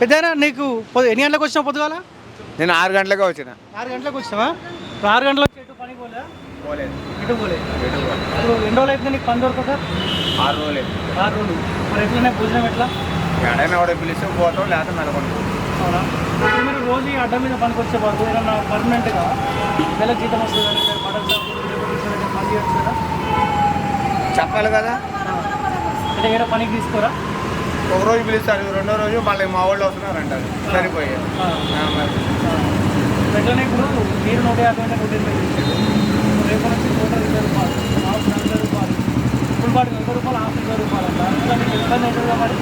పెద్దనా నీకు పొద్దు- ఎన్ని గంటలకు వచ్చినావు పొద్దుగాల? నేను ఆరు గంటలకే వచ్చిన. ఆరు గంటలకు వచ్చినావా? ఇప్పుడు ఆరు గంటలకు ఎటు పని పోలే పోలేదు. ఎటు పోలే ఇప్పుడు ఎన్ని రోజులు అయితే నీకు పని దొరుకుతుందా ఆరు రోజులేదు ఆరు రోజులు. మరి ఎట్లనే భోజనం ఎట్లా? ఎక్కడైనా వాడు పిలిస్తే పోతాం లేకపోతే మెలకొంటాం అవునా? ఇప్పుడు మీరు రోజు ఈ అడ్డ మీద పనికి వచ్చే వాళ్ళు ఏదన్నా పర్మనెంట్గా నెలకు జీతం వస్తుంది బట్టలు పని చేయొచ్చు కదా? చెప్పాలి కదా. అంటే ఏదో పనికి తీసుకోరా? ఒక రోజు పిలుస్తారు రెండో రోజు మళ్ళీ మా వాళ్ళు వస్తున్నారు అంటారు సరిపోయాయి. ఎట్లనే ఇప్పుడు మీరు నూట యాభై అంటే నూట ఎనభై తీసుకోండి రేపు నుంచి నూట ఇరవై రూపాయలు. హాఫ్ నలభై రూపాయలు. ఫుల్ బాడీ నలభై రూపాయలు హాఫ్ ఇరవై రూపాయలు అంట. అట్లా మీకు ఇబ్బంది అవుతుందా మరి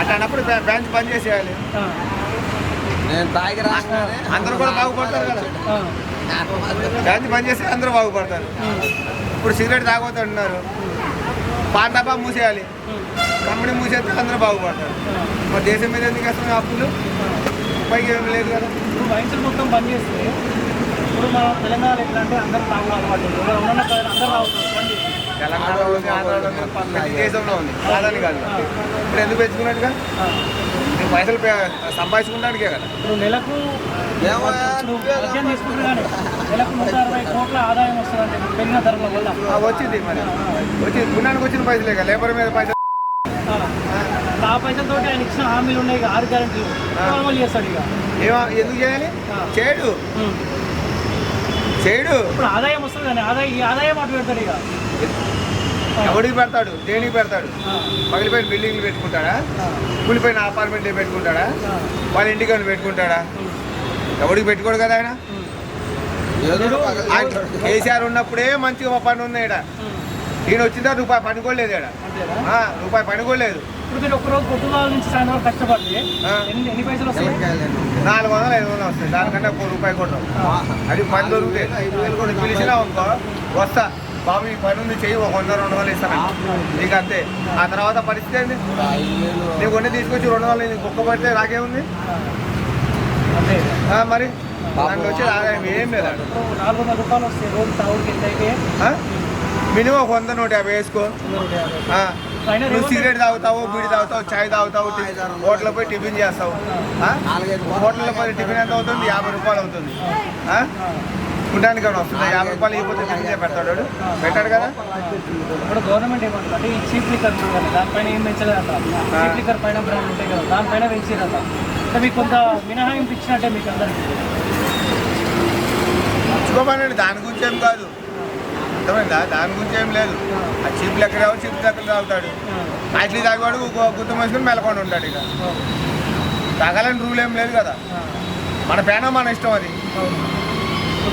అట్లా అన్నప్పుడు బ్యా- బ్యాంక్ బంద్ చేసేయాలి. నేను తాగి అందరూ కూడా బాగుపడతారు కదా. ఆ. బ్యాంక్ బంద్ చేస్తే అందరూ బాగుపడతారు. ఇప్పుడు సిగరెట్ తాగొద్దు పాన్ డబ్బా మూసేయాలి. కంపెనీ మూసేస్తే అందరూ బాగుపడతారు. మరి దేశం మీద ఎందుకు వేస్తున్నాయి అప్పులు? పైకి ఏం లేదు కదా. ఇప్పుడు వైన్స్ మొత్తం బంద్ చేస్తే ఇప్పుడు మన తెలంగాణలో ఎట్లా అంటే అందరూ తాగుడు అలవాటు అందరూ ఉంది ప్రతి దేశంలో ఉంది. కాదని కాదు. ఇప్పుడు ఎందుకు పెంచుకున్నట్టుగా? పైసలు సంపాదించుకుంటానికే కదా. ఇప్పుడు నెలకు ఏమో మద్యం తీసుకుంటారు కానీ నెలకు నూట అరవై కోట్ల ఆదాయం వస్తుందంటే పెరిగిన ధరల వల్ల. వచ్చింది మరి. వచ్చింది. పుణ్యానికి వచ్చిన పైసలే లేబర్ మీద పైసలు. ఆ. పైసలతో ఆయన ఇచ్చిన హామీలు ఉన్నాయి ఆరు గ్యారెంటీలు. అమలు చేస్తాడు ఇక? ఎందుకు చేయాలి? చేయడు. చేయడు ఇప్పుడు ఆదాయం వస్తుంది కానీ ఆదాయం ఈ ఆదాయం అటు పెడతాడు ఇక. ఎవడికి పెడతాడు? దేనికి పెడతాడు. పగిలిపోయిన బిల్డింగ్లు పెట్టుకుంటాడా. కూలిపోయిన అపార్ట్మెంట్లు పెట్టుకుంటాడా. వాళ్ళ ఇంటికి వెళ్ళి పెట్టుకుంటాడా. ఎవడికి పెట్టుకోడు కదా ఆయన? కేసీఆర్ ఉన్నప్పుడే మంచిగా పని ఉంది ఇక్కడ. ఈయన వచ్చిందా రూపాయి పనికోలేదు ఇక్కడ అంతేనా? ఆ, రూపాయి పైసలు వస్తాయి? నాలుగు వందలు ఐదు వందలు వస్తాయి. దానికంటే ఒక రూపాయి కొట్టం అది పని దొరుకుతాయి ఐదు వేలు కూడా పిలిచినా అనుకో వస్తా. బాబు ఈ పని ఉంది చెయ్యి ఒక వంద రెండు వందలు ఇస్తాను. నీకు అంతే. ఆ తర్వాత పరిస్థితి ఏంది? నీకు కొన్ని తీసుకొచ్చి రెండు వందలు నీకు కుక్క పడితే నాకేముంది? ఆ, మరి? దాంట్లో వచ్చి ఆదాయం ఏం లేదు? ఆడ. ఇప్పుడు నాలుగు వందల రూపాయలు వస్తాయి రోజు తాగుడికి ఎంత అయితే? మినిమం ఒక వంద నూట యాభై వేసుకో. నువ్వు సిగరెట్ తాగుతావు బీడి తాగుతావు చాయ్ తాగుతావు హోటల్లో పోయి టిఫిన్ చేస్తావు? హోటల్లో పోయి టిఫిన్ ఎంత అవుతుంది? యాభై రూపాయలు అవుతుంది? ఉండడానికి ఏమైనా వస్తుందా? యాభై రూపాయలు ఇవ్వకపోతే టిఫిన్ పెడతాడు? పెట్టాడు కదా? ఇప్పుడు గవర్నమెంట్ ఏమంటుంది? చీప్ లిక్కర్ దానిపైన ఏం పెంచలేదంట. చీప్ లిక్కర్ పైన బ్రాండ్ ఉంటాయి కదా దానిపైన పెంచిరంట మీకు కొంత మినహాయింపు ఇచ్చినట్టే మీకు అందరికి. మర్చిపోమనండి దాని గురించి ఏం కాదు. అర్థమైందా? దాని గురించి ఏం లేదు. ఆ చీప్ లెక్కలు ఎవరు చీప్ లెక్కలు తాగుతాడు అట్లీ తాగేవాడు గుర్తు మనుషులు మెలకొని ఉంటాడు ఇక. తాగాలని రూల్ ఏం లేదు కదా. మన పేన మన ఇష్టం అది.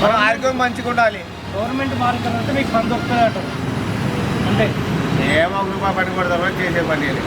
మనం ఆరోగ్యం మంచిగా ఉండాలి. గవర్నమెంట్ మారుతుందంటే మీకు పని దొరుకుతుంది అంటే ఏమో పని కొడతామో చేసే పని లేదు